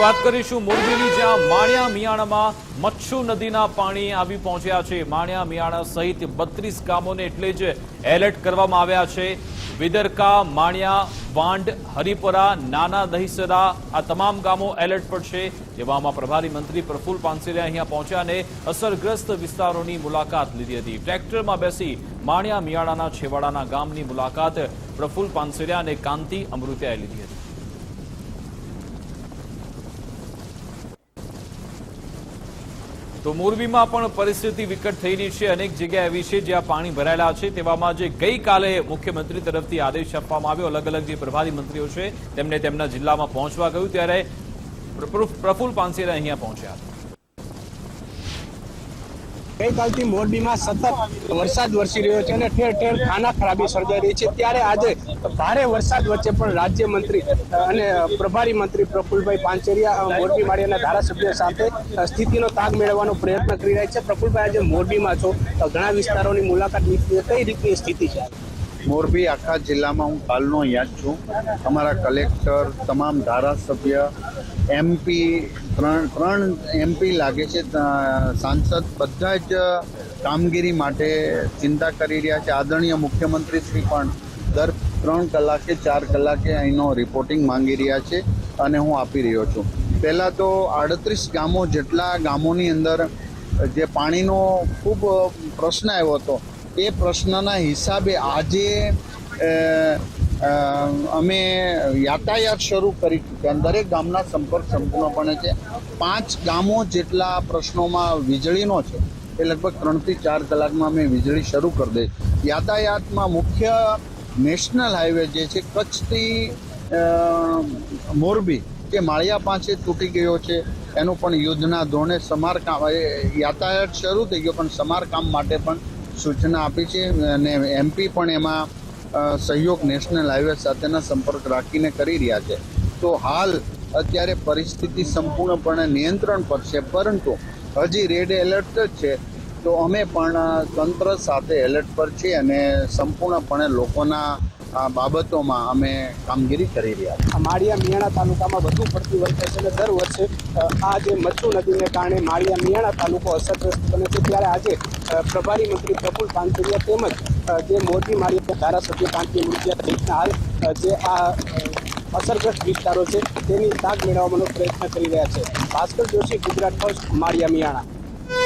વાત કરીશું મોરબીની, જ્યાં માણિયા મિયાણામાં મચ્છુ નદીના પાણી આવી પહોંચ્યા છે. માણિયા મિયાણા સહિત બત્રીસ ગામોને એટલે જ એલર્ટ કરવામાં આવ્યા છે. વિદરકા, માણિયા, વાંડ, હરિપરા, નાના દહીસરા આ તમામ ગામો એલર્ટ પર છે. જેવામાં પ્રભારી મંત્રી પ્રફુલ પાનસેરિયા અહીંયા પહોંચ્યા અને અસરગ્રસ્ત વિસ્તારોની મુલાકાત લીધી હતી. ટ્રેક્ટરમાં બેસી માણિયા મિયાણાના છેવાડાના ગામની મુલાકાત પ્રફુલ પાનસેરિયા અને કાંતિ અમૃતિયાએ લીધી હતી. તો મોરબીમાં પણ પરિસ્થિતિ વિકટ થઈ રહી છે. અનેક જગ્યા એવી છે જ્યાં પાણી ભરાયેલા છે. તેવામાં જે ગઈકાલે મુખ્યમંત્રી તરફથી આદેશ આપવામાં આવ્યો. અલગ અલગ જે પ્રભારી મંત્રીઓ છે, તેમને તેમના જિલ્લામાં પહોંચવા કહ્યું ત્યારે પ્રફુલ પાનસેરા અહીંયા પહોંચ્યા. હતા ગઈકાલથી મોરબીમાં સતત વરસાદ વરસી રહ્યો છે અને ઠેર ઠેર ખાના ખરાબી સર્જાઈ રહી છે. ત્યારે આજે ભારે વરસાદ વચ્ચે પણ રાજ્યમંત્રી અને પ્રભારી મંત્રી પ્રફુલભાઈ પાંચેરિયા મોરબી માળિયાના ધારાસભ્ય સાથે સ્થિતિનો તાગ મેળવવાનો પ્રયત્ન કરી રહ્યા છે. પ્રફુલભાઈ, આજે મોરબીમાં છો. ઘણા વિસ્તારોની મુલાકાત લીધી કઈ રીતની સ્થિતિ છે? મોરબી આખા જિલ્લામાં હું કાલનો જ છું. અમારા કલેક્ટર, તમામ ધારાસભ્ય એમપી ત્રણ ત્રણ એમપી લાગે છે સાંસદ, બધા જ કામગીરી માટે ચિંતા કરી રહ્યા છે. આદરણીય મુખ્યમંત્રી શ્રી પણ દર ત્રણ કલાકે, ચાર કલાકે અહીંનો રિપોર્ટિંગ માંગી રહ્યા છે અને હું આપી રહ્યો છું. પહેલાં તો આડત્રીસ ગામો જેટલા ગામોની અંદર જે પાણીનો ખૂબ પ્રશ્ન આવ્યો હતો એ પ્રશ્નના હિસાબે આજે અમે યાતાયાત શરૂ કરી ચૂક્યા દરેક ગામના સંપર્ક સંપૂર્ણપણે છે. પાંચ ગામો જેટલા પ્રશ્નોમાં વીજળીનો છે, એ લગભગ ત્રણથી ચાર કલાકમાં અમે વીજળી શરૂ કરી દઈ યાતાયાતમાં મુખ્ય નેશનલ હાઈવે જે છે, કચ્છથી મોરબી, જે માળિયા પાસે તૂટી ગયો છે, એનું પણ યુદ્ધના ધોરણે સમારકામ યાતાયાત શરૂ થઈ ગયો, પણ સમારકામ માટે પણ સૂચના આપી છે અને એમપી પણ એમાં સહયોગ નેશનલ હાઈવે સાથેના સંપર્ક રાખીને કરી રહ્યા છે. તો હાલ અત્યારે પરિસ્થિતિ સંપૂર્ણપણે નિયંત્રણ પર છે, પરંતુ હજી રેડ એલર્ટ જ છે. તો અમે પણ તંત્ર સાથે એલર્ટ પર છીએ અને સંપૂર્ણપણે લોકોના બાબતોમાં અમે કામગીરી કરી રહ્યા છીએ. માળિયા મિયાણા તાલુકામાં વધુ પડતી વર્ષે છે અને દર વર્ષે આ જે મચ્છુ નદીને કારણે માળિયા મિયાણા તાલુકો અસરગ્રસ્ત બને છે. ત્યારે આજે પ્રભારી મંત્રી પ્રફુલ પાનસેરિયા તેમજ જે મોરબી માળિયા ધારાસભ્ય કાંતિ મુરજિયા સહિતના હાલ જે આ અસરગ્રસ્ત વિસ્તારો છે, તેની તાગ મેળવવાનો પ્રયત્ન કરી રહ્યા છે. ભાસ્કર જોશી, ગુજરાત ફર્સ્ટ માળિયા મિયાણા.